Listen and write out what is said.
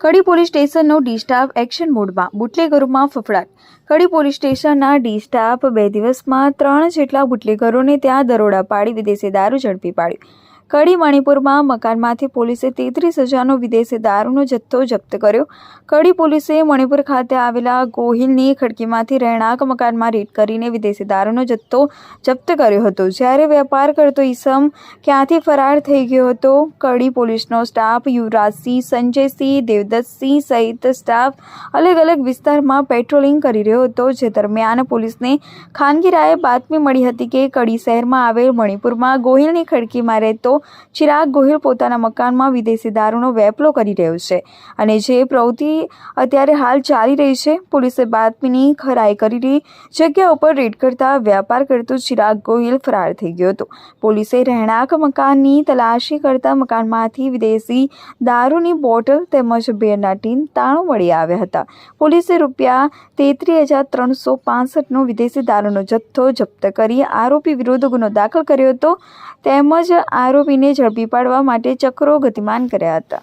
કડી police સ્ટેશનનો D staff action મોડમાં, બુટલેગરોમાં ફફડાટ. કડી પોલીસ સ્ટેશનના ડી સ્ટાફ બે દિવસમાં ત્રણ જેટલા બુટલેગરોને ત્યાં દરોડા પાડી, વિદેશી દારૂ ઝડપી પાડ્યું કડી મણિપુરમાં મકાનમાંથી પોલીસે તેત્રીસ હજારનો વિદેશી દારૂનો જથ્થો જપ્ત કર્યો. કડી પોલીસે મણિપુર ખાતે આવેલા ગોહિલની ખડકીમાંથી રહેણાંક મકાનમાં રેડ કરીને વિદેશી દારૂનો જથ્થો જપ્ત કર્યો હતો. જ્યારે વેપાર કરતો ઈસમ ક્યાંથી ફરાર થઈ ગયો હતો? કડી પોલીસનો સ્ટાફ યુવરાજસિંહ, સંજયસિંહ, દેવદત્તસિંહ સહિત સ્ટાફ અલગ અલગ વિસ્તારમાં પેટ્રોલિંગ કરી રહ્યો હતો, જે દરમિયાન પોલીસને ખાનગી રાયે બાતમી મળી હતી કે કડી શહેરમાં આવેલ મણિપુરમાં ગોહિલની ખડકીમાં રહેતો ચિરાગ ગોહિલ પોતાના મકાનમાં વિદેશી દારૂનો વેપલો કરી રહ્યો છે અને જે પ્રવૃત્તિ અત્યારે હાલ ચાલી રહી છે, પોલીસે બાતમીની ખરાઈ કરી જગ્યા ઉપર રેડ કરતા વ્યાપાર કરતો ચિરાગ ગોહિલ ફરાર થઈ ગયો હતો. પોલીસે રહેણાંક મકાનની તલાશી કરતા મકાનમાંથી વિદેશી દારૂની બોટલ તેમજ બેરના ટીન તાણું મળી આવ્યા હતા. પોલીસે રૂપિયા તેત્રીસ હજાર ત્રણસો પાસઠનો વિદેશી દારૂનો જથ્થો જપ્ત કરી આરોપી વિરુદ્ધ ગુનો દાખલ કર્યો હતો. તેમજ આરોપીને ઝડપી પાડવા માટે ચક્રો ગતિમાન કર્યા હતા.